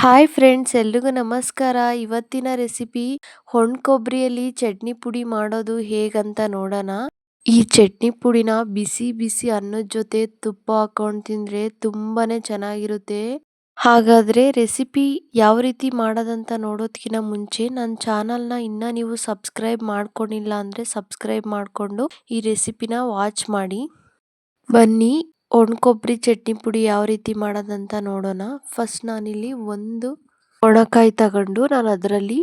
Hi friends, ಎಲ್ರಿಗೂ ನಮಸ್ಕಾರ. ಇವತ್ತಿನ ರೆಸಿಪಿ ಕೊಬ್ಬರಿಯಲ್ಲಿ ಚಟ್ನಿ ಪುಡಿ ಮಾಡೋದು ಹೇಗಂತ ನೋಡೋಣ. ಈ ಚಟ್ನಿ ಪುಡಿನ ಬಿಸಿ ಬಿಸಿ ಅನ್ನದ ಜೊತೆ ತುಪ್ಪ ಹಾಕೊಂಡು ತಿಂದರೆ ತುಂಬಾ ಚೆನ್ನಾಗಿರುತ್ತೆ. ಹಾಗಾದರೆ ರೆಸಿಪಿ ಯಾವ ರೀತಿ ಮಾಡೋದಂತ ನೋಡೋದಕ್ಕಿಂತ ಮುಂಚೆ ನನ್ನ ಚಾನಲ್ನ ಇನ್ನೂ ನೀವು ಸಬ್ಸ್ಕ್ರೈಬ್ ಮಾಡ್ಕೊಂಡಿಲ್ಲ ಅಂದರೆ ಸಬ್ಸ್ಕ್ರೈಬ್ ಮಾಡಿಕೊಂಡು ಈ ರೆಸಿಪಿನ ವಾಚ್ ಮಾಡಿ. ಬನ್ನಿ ಒಣಕೊಬ್ಬರಿ ಚಟ್ನಿ ಪುಡಿ ಯಾವ ರೀತಿ ಮಾಡೋದಂತ ನೋಡೋಣ. ಫಸ್ಟ್ ನಾನಿಲ್ಲಿ ಒಂದು ಒಣಕಾಯಿ ತಗೊಂಡು ನಾನು ಅದರಲ್ಲಿ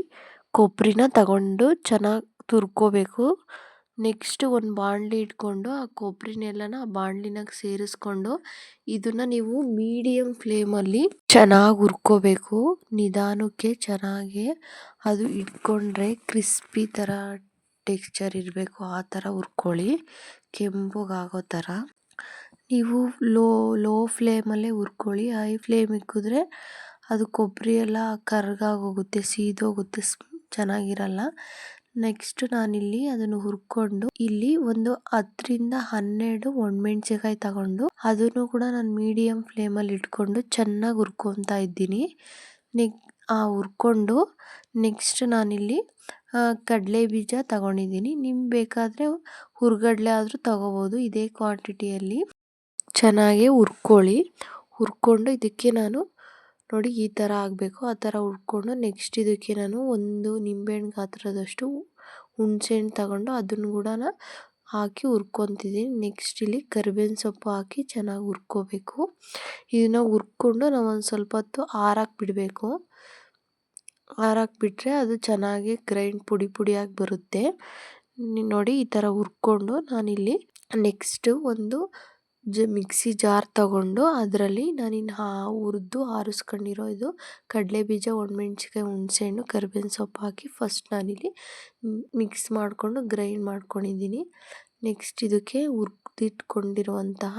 ಕೊಬ್ಬರಿನ ತಗೊಂಡು ಚೆನ್ನಾಗಿ ತುರ್ಕೋಬೇಕು. ನೆಕ್ಸ್ಟ್ ಒಂದು ಬಾಣಲಿ ಇಟ್ಕೊಂಡು ಆ ಕೊಬ್ಬರಿನೆಲ್ಲನ ಆ ಬಾಣಲಿನಾಗ ಸೇರಿಸ್ಕೊಂಡು ಇದನ್ನು ನೀವು ಮೀಡಿಯಮ್ ಫ್ಲೇಮಲ್ಲಿ ಚೆನ್ನಾಗಿ ಹುರ್ಕೋಬೇಕು. ನಿಧಾನಕ್ಕೆ ಚೆನ್ನಾಗಿ ಅದು ಇಟ್ಕೊಂಡ್ರೆ ಕ್ರಿಸ್ಪಿ ಥರ ಟೆಕ್ಸ್ಚರ್ ಇರಬೇಕು. ಆ ಥರ ಹುರ್ಕೊಳ್ಳಿ. ಕೆಂಪಗಾಗೋ ಥರ. ನೀವು ಲೋ ಲೋ ಫ್ಲೇಮಲ್ಲೇ ಹುರ್ಕೊಳ್ಳಿ. ಹೈ ಫ್ಲೇಮ್ ಇಕ್ಕಿದ್ರೆ ಅದು ಕೊಬ್ಬರಿ ಎಲ್ಲ ಕರ್ಗಾಗೋಗುತ್ತೆ, ಸೀದೋಗುತ್ತೆ ಚೆನ್ನಾಗಿರಲ್ಲ. ನೆಕ್ಸ್ಟ್ ನಾನಿಲ್ಲಿ ಅದನ್ನು ಹುರ್ಕೊಂಡು ಇಲ್ಲಿ ಒಂದು ಹತ್ತರಿಂದ ಹನ್ನೆರಡು ಒಣಮೆಣ್ಸಿನ್ಕಾಯಿ ತಗೊಂಡು ಅದನ್ನು ಕೂಡ ನಾನು ಮೀಡಿಯಂ ಫ್ಲೇಮಲ್ಲಿ ಇಟ್ಕೊಂಡು ಚೆನ್ನಾಗಿ ಹುರ್ಕೊತಾ ಇದ್ದೀನಿ. ನೆಕ್, ಆ ಹುರ್ಕೊಂಡು ನೆಕ್ಸ್ಟ್ ನಾನಿಲ್ಲಿ ಕಡಲೆ ಬೀಜ ತಗೊಂಡಿದ್ದೀನಿ. ನಿಮ್ಗೆ ಬೇಕಾದರೆ ಹುರ್ಗಡ್ಲೆ ಆದರೂ ತಗೋಬೋದು. ಇದೇ ಕ್ವಾಂಟಿಟಿಯಲ್ಲಿ ಚೆನ್ನಾಗಿ ಹುರ್ಕೊಳ್ಳಿ. ಹುರ್ಕೊಂಡು ಇದಕ್ಕೆ ನಾನು ನೋಡಿ ಈ ಥರ ಆಗಬೇಕು. ಆ ಥರ ಹುರ್ಕೊಂಡು ನೆಕ್ಸ್ಟ್ ಇದಕ್ಕೆ ನಾನು ಒಂದು ನಿಂಬೆಹಣ್ಣು ಗಾತ್ರದಷ್ಟು ಹುಣಸೆಹಣ್ಣು ತಗೊಂಡು ಅದನ್ನು ಕೂಡ ಹಾಕಿ ಹುರ್ಕೊತಿದ್ದೀನಿ. ನೆಕ್ಸ್ಟ್ ಇಲ್ಲಿ ಕರಿಬೇವಿನ ಸೊಪ್ಪು ಹಾಕಿ ಚೆನ್ನಾಗಿ ಹುರ್ಕೋಬೇಕು. ಇದನ್ನು ಹುರ್ಕೊಂಡು ನಾವು ಒಂದು ಸ್ವಲ್ಪ ಹೊತ್ತು ಆರಕ್ಕೆ ಬಿಡಬೇಕು. ಆರಕ್ಕೆ ಬಿಟ್ಟರೆ ಅದು ಚೆನ್ನಾಗಿ ಗ್ರೈಂಡ್ ಪುಡಿ ಪುಡಿಯಾಗಿ ಬರುತ್ತೆ. ನೋಡಿ ಈ ಥರ ಹುರ್ಕೊಂಡು ನಾನಿಲ್ಲಿ ನೆಕ್ಸ್ಟು ಒಂದು ಜ ಮಿಕ್ಸಿ ಜಾರ್ ತಗೊಂಡು ಅದರಲ್ಲಿ ನಾನಿನ್ನು ಹಾ ಹುರಿದು ಆರಿಸ್ಕೊಂಡಿರೋ ಇದು ಕಡಲೆ ಬೀಜ ಒಣಮೆಣ್ಸಿಕಾಯಿ ಹುಣಸೆಹಣ್ಣು, ಕರ್ಬೇವಿನ ಸೊಪ್ಪು ಹಾಕಿ ಫಸ್ಟ್ ನಾನಿಲ್ಲಿ ಮಿಕ್ಸ್ ಮಾಡಿಕೊಂಡು ಗ್ರೈಂಡ್ ಮಾಡ್ಕೊಂಡಿದ್ದೀನಿ. ನೆಕ್ಸ್ಟ್ ಇದಕ್ಕೆ ಹುರ್ದಿಟ್ಕೊಂಡಿರುವಂತಹ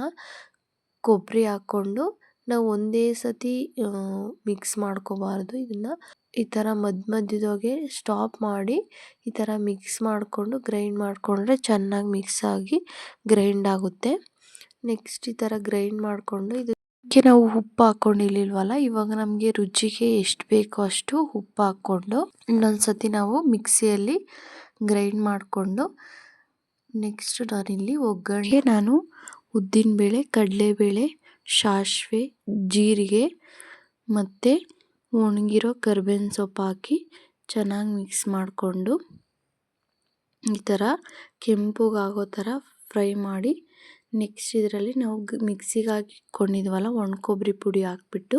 ಕೊಬ್ಬರಿ ಹಾಕ್ಕೊಂಡು ನಾವು ಒಂದೇ ಸತಿ ಮಿಕ್ಸ್ ಮಾಡ್ಕೋಬಾರ್ದು. ಇದನ್ನು ಈ ಥರ ಮಧ್ಯ ಮಧ್ಯದಾಗೆ ಸ್ಟಾಪ್ ಮಾಡಿ ಈ ಥರ ಮಿಕ್ಸ್ ಮಾಡಿಕೊಂಡು ಗ್ರೈಂಡ್ ಮಾಡಿಕೊಂಡ್ರೆ ಚೆನ್ನಾಗಿ ಮಿಕ್ಸ್ ಆಗಿ ಗ್ರೈಂಡ್ ಆಗುತ್ತೆ. ನೆಕ್ಸ್ಟ್ ಈ ಥರ ಗ್ರೈಂಡ್ ಮಾಡಿಕೊಂಡು ಇದಕ್ಕೆ ನಾವು ಉಪ್ಪು ಹಾಕ್ಕೊಂಡಿರ್ಲಿಲ್ವಲ್ಲ ಇವಾಗ ನಮಗೆ ರುಚಿಗೆ ಎಷ್ಟು ಬೇಕೋ ಅಷ್ಟು ಉಪ್ಪು ಹಾಕ್ಕೊಂಡು ಇನ್ನೊಂದು ಸತಿ ನಾವು ಮಿಕ್ಸಿಯಲ್ಲಿ ಗ್ರೈಂಡ್ ಮಾಡಿಕೊಂಡು ನೆಕ್ಸ್ಟ್ ನಾನಿಲ್ಲಿ ಒಗ್ಗರಣೆ ನಾನು ಉದ್ದಿನಬೇಳೆ, ಕಡಲೆಬೇಳೆ, ಸಾಸಿವೆ, ಜೀರಿಗೆ ಮತ್ತು ಒಣಗಿರೋ ಕರ್ಬೇವಿನ ಸೊಪ್ಪು ಹಾಕಿ ಚೆನ್ನಾಗಿ ಮಿಕ್ಸ್ ಮಾಡಿಕೊಂಡು ಈ ಥರ ಕೆಂಪುಗಾಗೋ ಥರ ಫ್ರೈ ಮಾಡಿ ನೆಕ್ಸ್ಟ್ ಇದರಲ್ಲಿ ನಾವು ಮಿಕ್ಸಿಗೆ ಹಾಕಿಕೊಂಡಿದ್ವಲ್ಲ ಒಣ ಕೊಬ್ಬರಿ ಪುಡಿ ಹಾಕ್ಬಿಟ್ಟು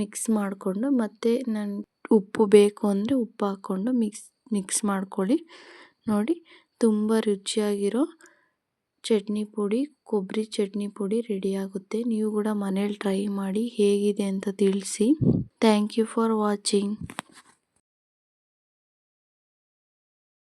ಮಿಕ್ಸ್ ಮಾಡಿಕೊಂಡು, ಮತ್ತು ನಾನು ಉಪ್ಪು ಬೇಕು ಅಂದರೆ ಉಪ್ಪು ಹಾಕ್ಕೊಂಡು ಮಿಕ್ಸ್ ಮಿಕ್ಸ್ ಮಾಡ್ಕೊಳ್ಳಿ. ನೋಡಿ, ತುಂಬ ರುಚಿಯಾಗಿರೋ ಚಟ್ನಿ ಪುಡಿ, ಕೊಬ್ಬರಿ ಚಟ್ನಿ ಪುಡಿ ರೆಡಿಯಾಗುತ್ತೆ ನೀವು ಕೂಡ ಮನೇಲಿ ಟ್ರೈ ಮಾಡಿ ಹೇಗಿದೆ ಅಂತ ತಿಳಿಸಿ. Thank you for watching